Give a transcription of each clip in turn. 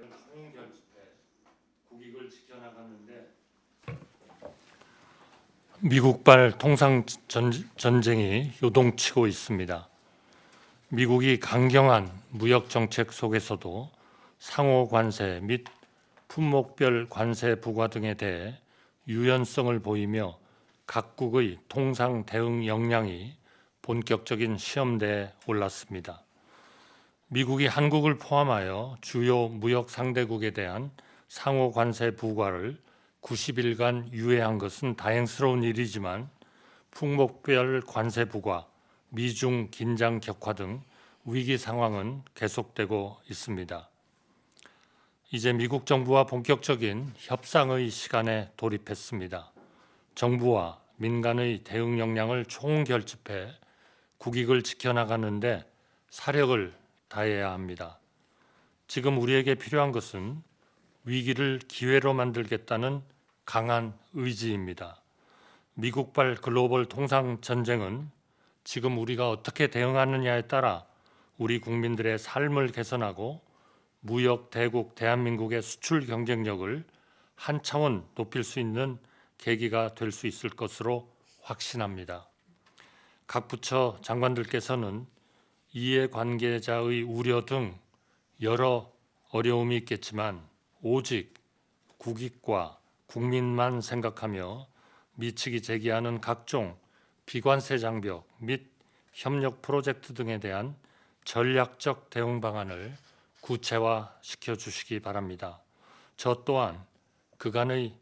대응 총결집해 국익을 지켜나가는데 미국발 통상 전, 전쟁이 요동치고 있습니다. 미국이 강경한 무역 정책 속에서도 상호 관세 및 품목별 관세 부과 등에 대해 유연성을 보이며 각국의 통상 대응 역량이 본격적인 시험대에 올랐습니다. 미국이 한국을 포함하여 주요 무역 상대국에 대한 상호 관세 부과를 90일간 유예한 것은 다행스러운 일이지만 품목별 관세 부과, 미중 긴장 격화 등 위기 상황은 계속되고 있습니다. 이제 미국 정부와 본격적인 협상의 시간에 돌입했습니다. 정부와 민간의 대응 역량을 총결집해 국익을 지켜나가는데 사력을 다해야 합니다. 지금 우리에게 필요한 것은 위기를 기회로 만들겠다는 강한 의지입니다. 미국발 글로벌 통상 전쟁은 지금 우리가 어떻게 대응하느냐에 따라 우리 국민들의 삶을 개선하고 무역 대국 대한민국의 수출 경쟁력을 한 차원 높일 수 있는 계기가 될 수 있을 것으로 확신합니다. 각 부처 장관들께서는 이해관계자의 우려 등 여러 어려움이 있겠지만 오직 국익과 국민만 생각하며 미측이 제기하는 각종 비관세 장벽 및 협력 프로젝트 등에 대한 전략적 대응 방안을 구체화시켜 주시기 바랍니다. 저 또한 그간의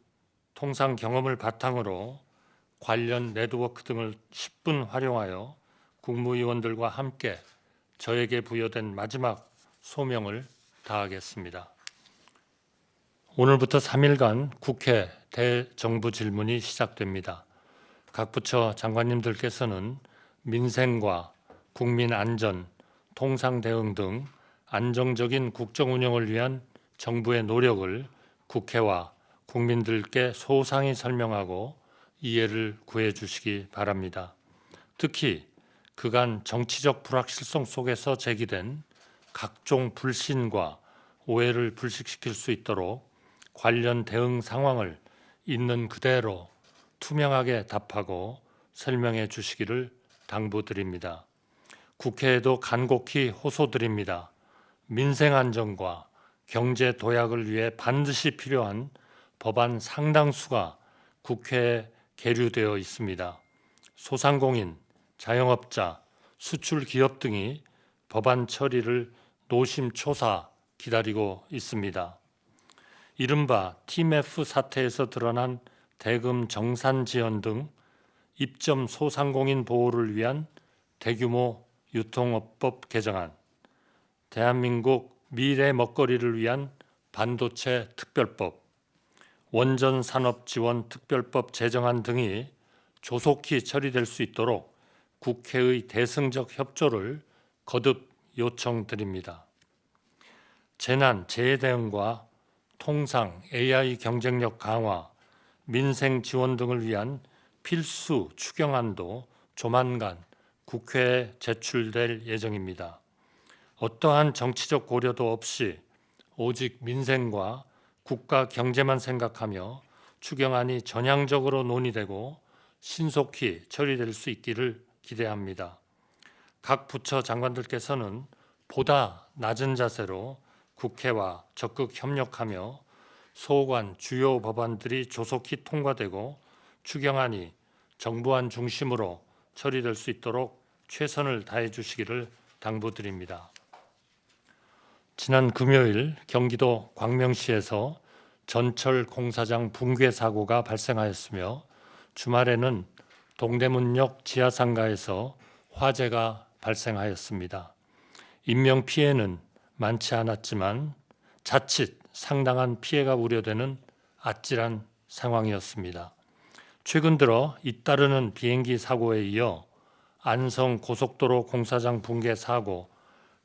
통상 경험을 바탕으로 관련 네트워크 등을 10분 활용하여 국무위원들과 함께 저에게 부여된 마지막 소명을 다하겠습니다. 오늘부터 3일간 국회 대정부 질문이 시작됩니다. 각 부처 장관님들께서는 민생과 국민 안전, 통상 대응 등 안정적인 국정 운영을 위한 정부의 노력을 국회와 국민들께 소상히 설명하고 이해를 구해 주시기 바랍니다. 특히 그간 정치적 불확실성 속에서 제기된 각종 불신과 오해를 불식시킬 수 있도록 관련 대응 상황을 있는 그대로 투명하게 답하고 설명해 주시기를 당부드립니다. 국회에도 간곡히 호소드립니다. 민생 안정과 경제 도약을 위해 반드시 필요한 법안 상당수가 국회에 계류되어 있습니다. 소상공인, 자영업자, 수출 기업 등이 법안 처리를 노심초사 기다리고 있습니다. 이른바 TMF 사태에서 드러난 대금 정산 지원 등 입점 소상공인 보호를 위한 대규모 유통업법 개정안, 대한민국 미래 먹거리를 위한 반도체 특별법, 원전 산업 지원 특별법 제정안 등이 조속히 처리될 수 있도록 국회의 대승적 협조를 거듭 요청드립니다. 재난 재해 대응과 통상 AI 경쟁력 강화, 민생 지원 등을 위한 필수 추경안도 조만간 국회에 제출될 예정입니다. 어떠한 정치적 고려도 없이 오직 민생과 국가 경제만 생각하며 추경안이 전향적으로 논의되고 신속히 처리될 수 있기를 기대합니다. 각 부처 장관들께서는 보다 낮은 자세로 국회와 적극 협력하며 소관 주요 법안들이 조속히 통과되고 추경안이 정부안 중심으로 처리될 수 있도록 최선을 다해 주시기를 당부드립니다. 지난 금요일 경기도 광명시에서 전철 공사장 붕괴 사고가 발생하였으며 주말에는 동대문역 지하상가에서 화재가 발생하였습니다. 인명 피해는 많지 않았지만 자칫 상당한 피해가 우려되는 아찔한 상황이었습니다. 최근 들어 잇따르는 비행기 사고에 이어 안성 고속도로 공사장 붕괴 사고,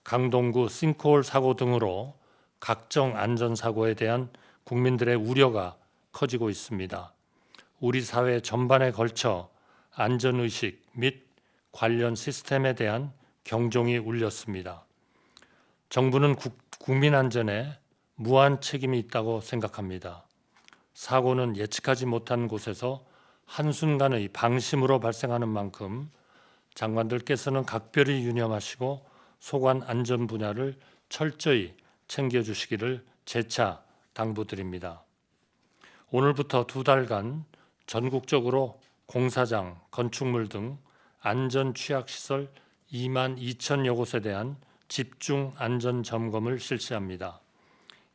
강동구 싱크홀 사고 등으로 각종 안전 사고에 대한 국민들의 우려가 커지고 있습니다. 우리 사회 전반에 걸쳐 안전 의식 및 관련 시스템에 대한 경종이 울렸습니다. 정부는 국, 민 안전에 무한 책임이 있다고 생각합니다. 사고는 예측하지 못한 곳에서 한순간의 방심으로 발생하는 만큼 장관들께서는 각별히 유념하시고 소관 안전 분야를 철저히 챙겨주시기를 재차 당부드립니다. 오늘부터 두 달간 전국적으로 공사장, 건축물 등 안전 취약 시설 2만 2천여 곳에 대한 집중 안전 점검을 실시합니다.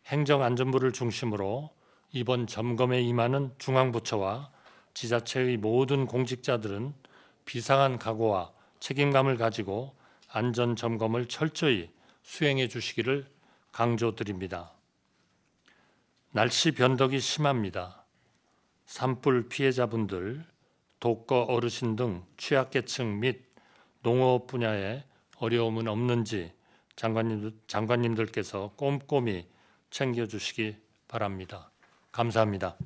행정안전부를 중심으로 이번 점검에 임하는 중앙부처와 지자체의 모든 공직자들은 비상한 각오와 책임감을 가지고 안전 점검을 철저히 수행해 주시기를 강조드립니다. 날씨 변덕이 심합니다. 산불 피해자분들, 독거 어르신 등 취약계층 및 농업 분야에 어려움은 없는지 장관님, 장관님들께서 꼼꼼히 챙겨주시기 바랍니다. 감사합니다.